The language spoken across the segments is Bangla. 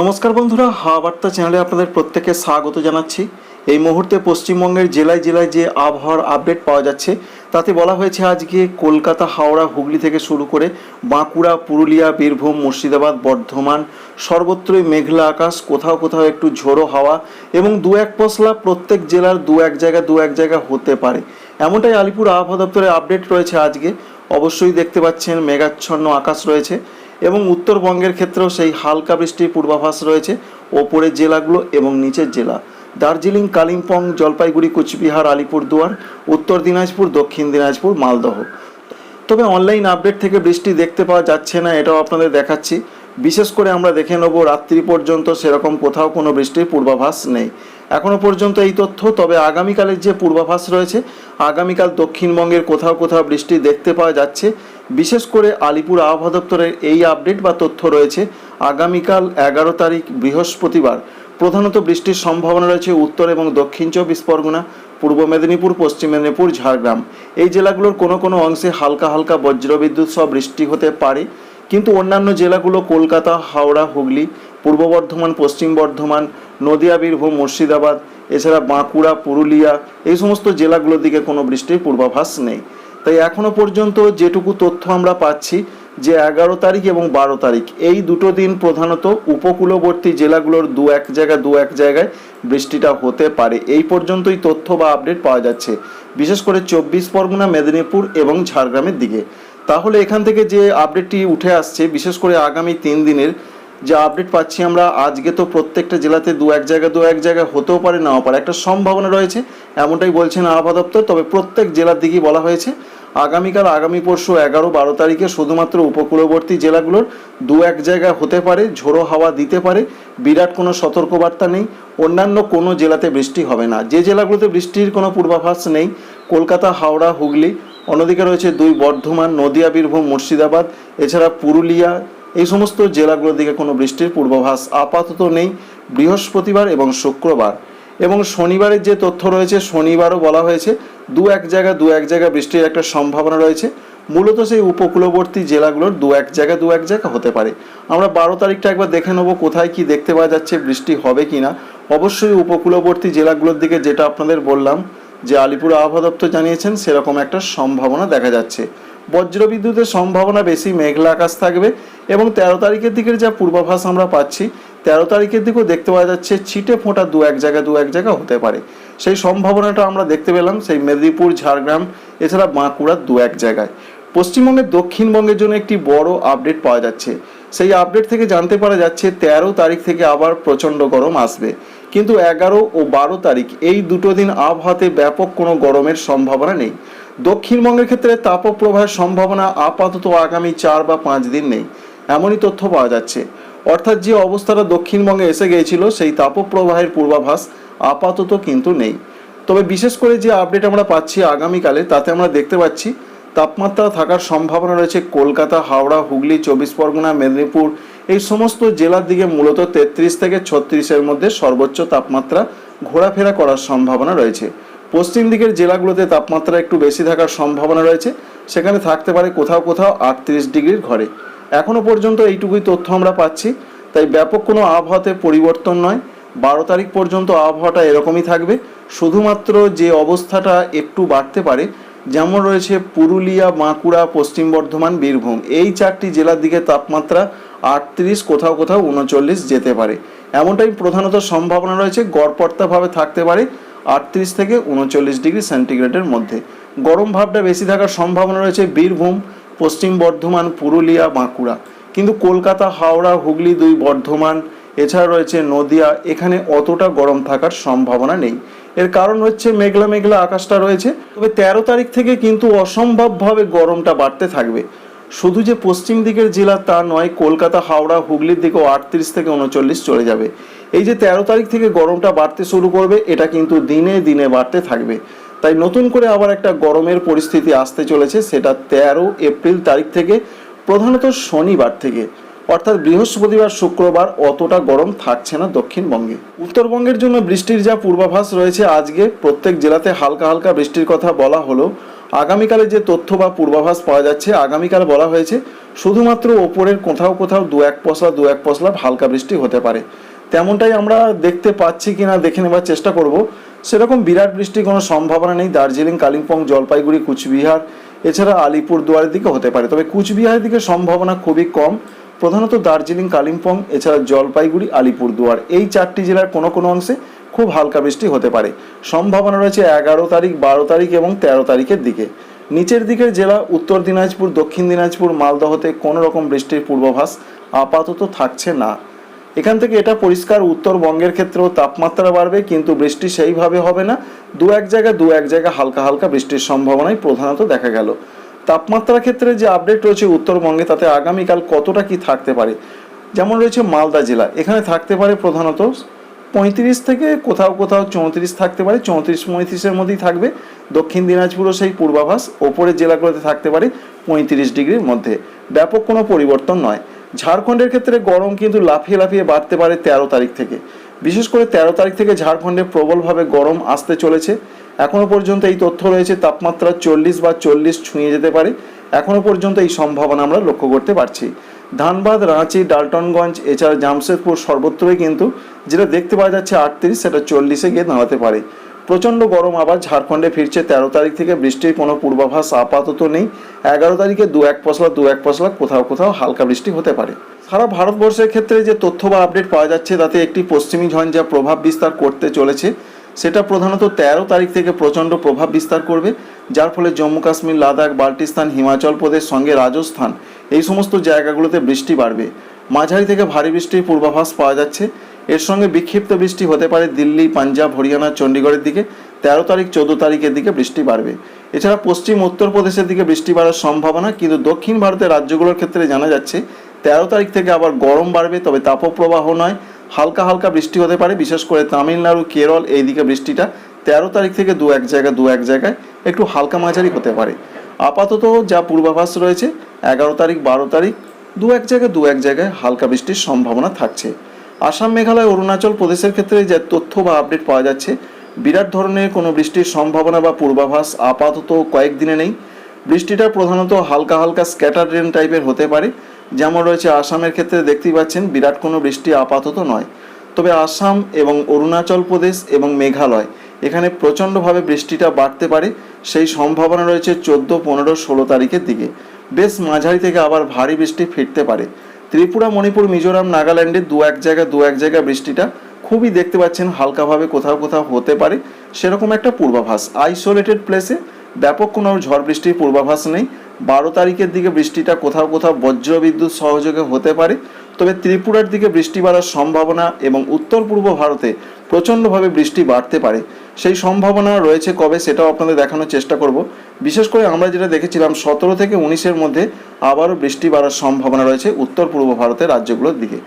নমস্কার বন্ধুরা, হাওয়া বার্তা চ্যানেলে আপনাদের প্রত্যেককে স্বাগত জানাচ্ছি। এই মুহূর্তে পশ্চিমবঙ্গের জেলায় জেলায় যে আবহাওয়ার আপডেট পাওয়া যাচ্ছে, তাতে বলা হয়েছে আজকে কলকাতা, হাওড়া, হুগলি থেকে শুরু করে বাঁকুড়া, পুরুলিয়া, বীরভূম, মুর্শিদাবাদ, বর্ধমান, সর্বত্রই মেঘলা আকাশ, কোথাও কোথাও একটু ঝোড়ো হাওয়া এবং দু এক পশলা প্রত্যেক জেলার দু এক জায়গা, দু এক জায়গা হতে পারে। এমনটাই আলিপুর আবহাওয়া দপ্তরের আপডেট রয়েছে আজকে। অবশ্যই দেখতে পাচ্ছেন, মেঘাচ্ছন্ন আকাশ রয়েছে। এবং উত্তরবঙ্গের ক্ষেত্রেও সেই হালকা বৃষ্টির পূর্বাভাস রয়েছে। ওপরের জেলাগুলো এবং নিচের জেলা। দার্জিলিং, কালিম্পং, জলপাইগুড়ি, কুচবিহার, আলিপুরদুয়ার, উত্তর দিনাজপুর, দক্ষিণ দিনাজপুর, মালদহ। তবে অনলাইন আপডেট থেকে বৃষ্টি দেখতে পাওয়া যাচ্ছে না, এটাও আপনাদের দেখাচ্ছি। বিশেষ করে আমরা দেখে নেব, রাত্রি পর্যন্ত সেরকম কোথাও কোনো বৃষ্টির পূর্বাভাস নেই। এখনও পর্যন্ত এই তথ্য, তবে আগামীকালের যে পূর্বাভাস রয়েছে, আগামীকাল দক্ষিণবঙ্গের কোথাও কোথাও বৃষ্টি দেখতে পাওয়া যাচ্ছে। বিশেষ করে আলিপুর আবহাওয়া দপ্তরের এই আপডেট বা তথ্য রয়েছে, আগামীকাল এগারো তারিখ বৃহস্পতিবার। প্রধানত বৃষ্টির সম্ভাবনা রয়েছে উত্তর এবং দক্ষিণ চব্বিশ পরগনা, পূর্ব মেদিনীপুর, পশ্চিম মেদিনীপুর, ঝাড়গ্রাম। এই জেলাগুলোর কোনো কোনো অংশে হালকা হালকা বজ্রবিদ্যুৎ সহ বৃষ্টি হতে পারে। কিন্তু অন্যান্য জেলাগুলো কলকাতা, হাওড়া, হুগলি, পূর্ব বর্ধমান, পশ্চিম বর্ধমান, নদিয়া, বীরভূম, মুর্শিদাবাদ, এছাড়া বাঁকুড়া, পুরুলিয়া, এই সমস্ত জেলাগুলোর দিকে কোনো বৃষ্টির পূর্বাভাস নেই। তাই এখনও পর্যন্ত যেটুকু তথ্য আমরা পাচ্ছি যে এগারো তারিখ এবং বারো তারিখ, এই দুটো দিন প্রধানত উপকূলবর্তী জেলাগুলোর দু এক জায়গা, দু এক জায়গায় বৃষ্টিটা হতে পারে। এই পর্যন্তই তথ্য বা আপডেট পাওয়া যাচ্ছে। বিশেষ করে চব্বিশ পরগনা, মেদিনীপুর এবং ঝাড়গ্রামের দিকে। তাহলে এখান থেকে যে আপডেটটি উঠে আসছে, বিশেষ করে আগামী তিন দিনের যে আপডেট পাচ্ছি আমরা, আজকে তো প্রত্যেকটা জেলাতে দু এক জায়গা, দু এক জায়গায় হতেও পারে, নাও পারে। একটা সম্ভাবনা রয়েছে, এমনটাই বলছেন আবহাওয়া দপ্তর, তবে প্রত্যেক জেলার দিকেই বলা হয়েছে। আগামীকাল, আগামী পরশু এগারো বারো তারিখে শুধুমাত্র উপকূলবর্তী জেলাগুলোর দু এক জায়গায় হতে পারে, ঝোড়ো হাওয়া দিতে পারে, বিরাট কোনো সতর্কবার্তা নেই, অন্যান্য কোনো জেলাতে বৃষ্টি হবে না। যে জেলাগুলোতে বৃষ্টির কোনো পূর্বাভাস নেই, কলকাতা, হাওড়া, হুগলি, অন্যদিকে রয়েছে দুই বর্ধমান, নদিয়া, বীরভূম, মুর্শিদাবাদ, এছাড়া পুরুলিয়া, এই সমস্ত জেলাগুলোর দিকে কোনো বৃষ্টির পূর্বাভাস আপাতত নেই, বৃহস্পতিবার এবং শুক্রবার। এবং শনিবারের যে তথ্য রয়েছে, শনিবারও বলা হয়েছে দু এক জায়গা, দু এক জায়গা বৃষ্টির একটা সম্ভাবনা রয়েছে। মূলত সেই উপকূলবর্তী জেলাগুলোর দু এক জায়গা, দু এক জায়গা হতে পারে। আমরা বারো তারিখটা একবার দেখে নেব কোথায় কি দেখতে পাওয়া যাচ্ছে, বৃষ্টি হবে কি না অবশ্যই উপকূলবর্তী জেলাগুলোর দিকে যেটা আপনাদের বললাম, যে আলিপুর আবহাওয়া দপ্তর জানিয়েছেন, সেরকম একটা সম্ভাবনা দেখা যাচ্ছে। বজ্রবিদ্যুতের সম্ভাবনা বেশি, মেঘলা আকাশ থাকবে এবং তেরো তারিখের দিকের যা পূর্বাভাস আমরা পাচ্ছি, তেরো তারিখের দিকেও দেখতে পাওয়া যাচ্ছে ছিটে ফোঁটা দু এক জায়গা দু এক জায়গা হতে পারে। সেই সম্ভাবনাটা আমরা দেখতে পেলাম সেই মেদিনীপুর, ঝাড়গ্রাম, এছাড়া বাঁকুড়ার দু এক জায়গায়। পশ্চিমবঙ্গের দক্ষিণবঙ্গের জন্য একটি বড় আপডেট পাওয়া যাচ্ছে। সেই আপডেট থেকে জানতে পারা যাচ্ছে তেরো তারিখ থেকে আবার প্রচণ্ড গরম আসবে। কিন্তু এগারো ও বারো তারিখ, এই দুটো দিন আবহাওয়াতে ব্যাপক কোনো গরমের সম্ভাবনা নেই। দক্ষিণবঙ্গের ক্ষেত্রে তাপপ্রবাহের সম্ভাবনা আপাতত আগামী চার বা পাঁচ দিন নেই। এমনই তথ্য পাওয়া যাচ্ছে। অর্থাৎ যে অবস্থাটা দক্ষিণবঙ্গে এসে গিয়েছিল, সেই তাপপ্রবাহের পূর্বাভাস আপাতত কিন্তু নেই। তবে বিশেষ করে যে আপডেট আমরা পাচ্ছি আগামীকালে, তাতে আমরা দেখতে পাচ্ছি তাপমাত্রা থাকার সম্ভাবনা রয়েছে কলকাতা, হাওড়া, হুগলি, চব্বিশ পরগনা, মেদিনীপুর। এই সমস্ত জেলার দিকে মূলত তেত্রিশ থেকে ছত্রিশের মধ্যে সর্বোচ্চ তাপমাত্রা ঘোরাফেরা করার সম্ভাবনা রয়েছে। পশ্চিম দিকের জেলাগুলোতে তাপমাত্রা একটু বেশি থাকার সম্ভাবনা রয়েছে। সেখানে থাকতে পারে কোথাও কোথাও আটত্রিশ ডিগ্রির ঘরে। এখনও পর্যন্ত এইটুকুই তথ্য আমরা পাচ্ছি। তাই ব্যাপক কোনো আবহাওয়াতে পরিবর্তন নয়। বারো তারিখ পর্যন্ত আবহাওয়াটা এরকমই থাকবে। শুধুমাত্র যে অবস্থাটা একটু বাড়তে পারে, যেমন রয়েছে পুরুলিয়া, বাঁকুড়া, পশ্চিম বর্ধমান, বীরভূম। এই চারটি জেলার দিকে তাপমাত্রা আটত্রিশ, কোথাও কোথাও উনচল্লিশ যেতে পারে। এমনটাই প্রধানত সম্ভাবনা রয়েছে। গড়পড়তাভাবে থাকতে পারে। আটত্রিশ থেকে উনচল্লিশ ডিগ্রি সেন্টিগ্রেডের মধ্যে। গরম ভাবটা বেশি থাকার সম্ভাবনা রয়েছে বীরভূম, পশ্চিম বর্ধমান, পুরুলিয়া, বাঁকুড়া। কিন্তু কলকাতা, হাওড়া, হুগলি দুই বর্ধমান, এছাড়া রয়েছে নদিয়া, এখানে অতটা গরম থাকার সম্ভাবনা নেই। এর কারণ হচ্ছে মেঘলা মেঘলা আকাশটা রয়েছে। তবে তেরো তারিখ থেকে কিন্তু অসম্ভবভাবে গরমটা বাড়তে থাকবে। শুধু যে পশ্চিম দিকের জেলা তা নয়, কলকাতা, হাওড়া, হুগলির দিকেও আটত্রিশ থেকে উনচল্লিশ চলে যাবে। এই যে তেরো তারিখ থেকে গরমটা বাড়তে শুরু করবে, এটা কিন্তু দিনে দিনে বাড়তে থাকবে। তাই নতুন করে আবার একটা গরমের পরিস্থিতি আসতে চলেছে, সেটা তেরো এপ্রিল তারিখ থেকে, প্রধানত শনিবার থেকে। অর্থাৎ বৃহস্পতিবার, শুক্রবার অতটা গরম থাকছে না দক্ষিণবঙ্গে। উত্তরবঙ্গের জন্য বৃষ্টির যা পূর্বাভাস রয়েছে, আজকে প্রত্যেক জেলাতে হালকা হালকা বৃষ্টির কথা বলা হলো। আগামীকালে যে তথ্য বা পূর্বাভাস পাওয়া যাচ্ছে, আগামীকাল বলা হয়েছে, শুধুমাত্র ওপরের কোথাও কোথাও দু এক পশলা, দু এক পশলা হালকা বৃষ্টি হতে পারে। তেমনটাই আমরা দেখতে পাচ্ছি কিনা, দেখে নেবার চেষ্টা করব। সেরকম বিরাট বৃষ্টির কোনো সম্ভাবনা নেই। দার্জিলিং, কালিম্পং, জলপাইগুড়ি, কুচবিহার, এছাড়া আলিপুর দুয়ারের দিকে হতে পারে। তবে কুচবিহারের দিকে সম্ভাবনা খুবই কম। প্রধানত দার্জিলিং, কালিম্পং, এছাড়া জলপাইগুড়ি আলিপুরদুয়ার এই চারটি জেলার কোনো কোনো অংশে খুব হালকা বৃষ্টি হতে পারে। সম্ভাবনা রয়েছে এগারো তারিখ, বারো তারিখ এবং তেরো তারিখের দিকে। নিচের দিকের জেলা উত্তর দিনাজপুর, দক্ষিণ দিনাজপুর, মালদহতে কোনো রকম বৃষ্টির পূর্বাভাস আপাতত থাকছে না। এখান থেকে এটা পরিষ্কার উত্তরবঙ্গের ক্ষেত্রেও তাপমাত্রা বাড়বে, কিন্তু বৃষ্টি সেইভাবে হবে না। দু এক জায়গায় দু এক জায়গায় হালকা হালকা বৃষ্টির সম্ভাবনাই প্রধানত দেখা গেল। তাপমাত্রার ক্ষেত্রে যে আপডেট রয়েছে উত্তরবঙ্গে তাতে আগামীকাল কতটা কি থাকতে পারে? যেমন রয়েছে মালদা জেলা, এখানে থাকতে পারে প্রধানত পঁয়ত্রিশ থেকে কোথাও কোথাও চৌত্রিশ থাকতে পারে, চৌত্রিশ পঁয়ত্রিশের মধ্যেই থাকবে। দক্ষিণ দিনাজপুরও সেই পূর্বাভাস, ওপরের জেলাগুলোতে থাকতে পারে পঁয়ত্রিশ ডিগ্রির মধ্যে। ব্যাপক কোনো পরিবর্তন নয়। ঝাড়খণ্ডের ক্ষেত্রে গরম কিন্তু লাফিয়ে লাফিয়ে বাড়তে পারে তেরো তারিখ থেকে। বিশেষ করে তেরো তারিখ থেকে ঝাড়খণ্ডে প্রবলভাবে গরম আসতে চলেছে। এখনও পর্যন্ত এই তথ্য রয়েছে, তাপমাত্রা চল্লিশ বা চল্লিশ ছুঁয়ে যেতে পারে। এখনও পর্যন্ত এই সম্ভাবনা আমরা লক্ষ্য করতে পারছি। ধানবাদ, রাঁচি, ডালটনগঞ্জ, এছাড়া জামশেদপুর সর্বত্রই কিন্তু যেটা দেখতে পাওয়া যাচ্ছে আটত্রিশ, সেটা চল্লিশে গিয়ে দাঁড়াতে পারে। প্রচণ্ড গরম আবার ঝাড়খণ্ডে ফিরছে তেরো তারিখ থেকে বৃষ্টির কোনো পূর্বাভাস আপাতত নেই। এগারো তারিখে দু এক পশলা, দু এক পশলা, কোথাও কোথাও হালকা বৃষ্টি হতে পারে। সারা ভারতবর্ষের ক্ষেত্রে যে তথ্য বা আপডেট পাওয়া যাচ্ছে, তাতে একটি পশ্চিমী ঝঞ্ঝা যা প্রভাব বিস্তার করতে চলেছে। সেটা প্রধানত তেরো তারিখ থেকে প্রচণ্ড প্রভাব বিস্তার করবে, যার ফলে জম্মু কাশ্মীর, লাদাখ, বাল্টিস্তান, হিমাচল প্রদেশ সঙ্গে রাজস্থান, এই সমস্ত জায়গাগুলোতে বৃষ্টি বাড়বে। মাঝারি থেকে ভারী বৃষ্টির পূর্বাভাস পাওয়া যাচ্ছে। এর সঙ্গে বিক্ষিপ্ত বৃষ্টি হতে পারে দিল্লি, পাঞ্জাব, হরিয়ানা, চণ্ডীগড়ের দিকে। তেরো তারিখ, চোদ্দ তারিখের দিকে বৃষ্টি বাড়বে। এছাড়া পশ্চিম উত্তরপ্রদেশের দিকে বৃষ্টি বাড়ার সম্ভাবনা, কিন্তু দক্ষিণ ভারতের রাজ্যগুলোর ক্ষেত্রে জানা যাচ্ছে, তেরো তারিখ থেকে আবার গরম বাড়বে, তবে তাপপ্রবাহ নয়। হালকা হালকা বৃষ্টি হতে পারে, বিশেষ করে তামিলনাড়ু, কেরল, এই দিকে বৃষ্টিটা তেরো তারিখ থেকে দু এক জায়গায়, দু এক জায়গায় একটু হালকা মাঝারি হতে পারে। আপাতত যা পূর্বাভাস রয়েছে, এগারো তারিখ, বারো তারিখ, দু এক জায়গায়, দু এক জায়গায় হালকা বৃষ্টির সম্ভাবনা থাকছে। আসাম মেঘালয় অরুণাচল প্রদেশের ক্ষেত্রে যে তথ্য বা আপডেট পাওয়া যাচ্ছে, বিরাট ধরনের কোনো বৃষ্টির সম্ভাবনা বা পূর্বাভাস আপাতত কয়েকদিনে নেই। বৃষ্টিটা প্রধানত হালকা হালকা স্ক্যাটার রেন টাইপের হতে পারে, যেমন রয়েছে আসামের ক্ষেত্রে দেখতেই পাচ্ছেন, বিরাট কোনো বৃষ্টি আপাতত নয়। তবে আসাম এবং অরুণাচল প্রদেশ এবং মেঘালয়, এখানে প্রচণ্ডভাবে বৃষ্টিটা বাড়তে পারে, সেই সম্ভাবনা রয়েছে চোদ্দ, পনেরো, ষোলো তারিখের দিকে। বেশ মাঝারি থেকে আবার ভারী বৃষ্টি ফিরতে পারে। ত্রিপুরা, মণিপুর, মিজোরাম, নাগাল্যান্ডে দু এক জায়গা দু এক জায়গা বৃষ্টিটা খুবই দেখতে পাচ্ছেন, হালকাভাবে কোথাও কোথাও হতে পারে। সেরকম একটা পূর্বাভাস। আইসোলেটেড প্লেসে ব্যাপক কোনো ঝড় বৃষ্টির পূর্বাভাস নেই। বারো তারিখের দিকে বৃষ্টিটা কোথাও কোথাও বজ্রবিদ্যুৎ সহযোগে হতে পারে। তবে ত্রিপুরার দিকে বৃষ্টি বাড়ার সম্ভাবনা এবং উত্তর পূর্ব ভারতে প্রচণ্ডভাবে বৃষ্টি বাড়তে পারে। সেই সম্ভাবনা রয়েছে কবে সেটাও আপনাদের দেখানোর চেষ্টা করব। বিশেষ করে আমরা যেটা দেখেছিলাম, সতেরো থেকে উনিশের মধ্যে আবারও বৃষ্টি বাড়ার সম্ভাবনা রয়েছে উত্তর পূর্ব ভারতের রাজ্যগুলোর দিকে।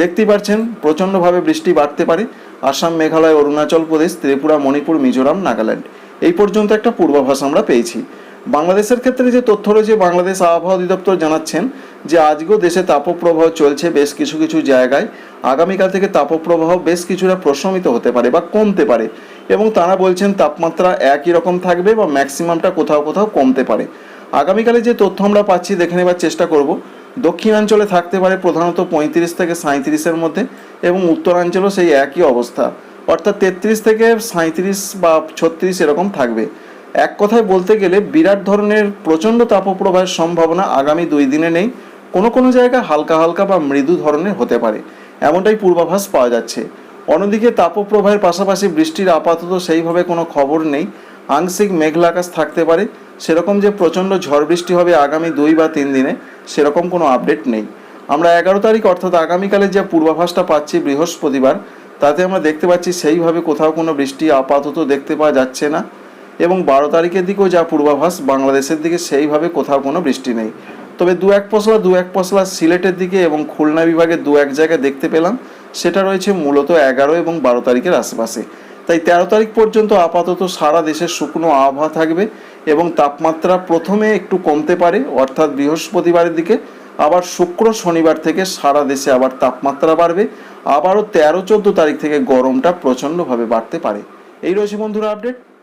দেখতেই পাচ্ছেন, প্রচণ্ডভাবে বৃষ্টি বাড়তে পারে আসাম, মেঘালয়, অরুণাচল প্রদেশ, ত্রিপুরা, মণিপুর, মিজোরাম, নাগাল্যান্ড। এই পর্যন্ত একটা পূর্বাভাস আমরা পেয়েছি। বাংলাদেশের ক্ষেত্রে যে তথ্য রয়েছে, বাংলাদেশ আবহাওয়া অধিদপ্তর জানাচ্ছেন যে আজকেও দেশে তাপপ্রবাহ চলছে বেশ কিছু কিছু জায়গায়। আগামীকাল থেকে তাপপ্রবাহ বেশ কিছুটা প্রশমিত হতে পারে বা কমতে পারে এবং তারা বলছেন তাপমাত্রা একই রকম থাকবে বা ম্যাক্সিমামটা কোথাও কোথাও কমতে পারে। আগামীকালে যে তথ্য আমরা পাচ্ছি, দেখে নেবার চেষ্টা করব। দক্ষিণাঞ্চলে থাকতে পারে প্রধানত পঁয়ত্রিশ থেকে সাঁত্রিশের মধ্যে এবং উত্তরাঞ্চলও সেই একই অবস্থা। অর্থাৎ তেত্রিশ থেকে সাঁত্রিশ বা ছত্রিশ এরকম থাকবে। এক কথায় বলতে গেলে বিরাট ধরনের প্রচণ্ড তাপপ্রবাহের সম্ভাবনা আগামী দুই দিনে নেই। কোনো কোনো জায়গায় হালকা হালকা বা মৃদু ধরনের হতে পারে। এমনটাই পূর্বাভাস পাওয়া যাচ্ছে। অন্যদিকে তাপপ্রবাহের পাশাপাশি বৃষ্টির আপাতত সেইভাবে কোনো খবর নেই। আংশিক মেঘলা আকাশ থাকতে পারে। সেরকম যে প্রচণ্ড ঝড় বৃষ্টি হবে আগামী দুই বা তিন দিনে, সেরকম কোনো আপডেট নেই। আমরা এগারো তারিখ, অর্থাৎ আগামীকালের যে পূর্বাভাসটা পাচ্ছি বৃহস্পতিবার, তাতে আমরা দেখতে পাচ্ছি সেইভাবে কোথাও কোনো বৃষ্টি আপাতত দেখতে পাওয়া যাচ্ছে না। এবং বারো তারিখের দিকেও যা পূর্বাভাস, বাংলাদেশের দিকে সেইভাবে কোথাও কোনো বৃষ্টি নেই। তবে দু এক পশলা, দু এক পশলা সিলেটের দিকে এবং খুলনা বিভাগে দু এক জায়গায় দেখতে পেলাম, সেটা রয়েছে মূলত এগারো এবং বারো তারিখের আশেপাশে। তাই তেরো তারিখ পর্যন্ত আপাতত সারা দেশের শুকনো আবহাওয়া থাকবে এবং তাপমাত্রা প্রথমে একটু কমতে পারে, অর্থাৎ বৃহস্পতিবারের দিকে। আবার শুক্র শনিবার থেকে সারা দেশে আবার তাপমাত্রা বাড়বে। আবারও তেরো চোদ্দ তারিখ থেকে গরমটা প্রচণ্ডভাবে বাড়তে পারে। এই রয়েছে বন্ধুরা আপডেট।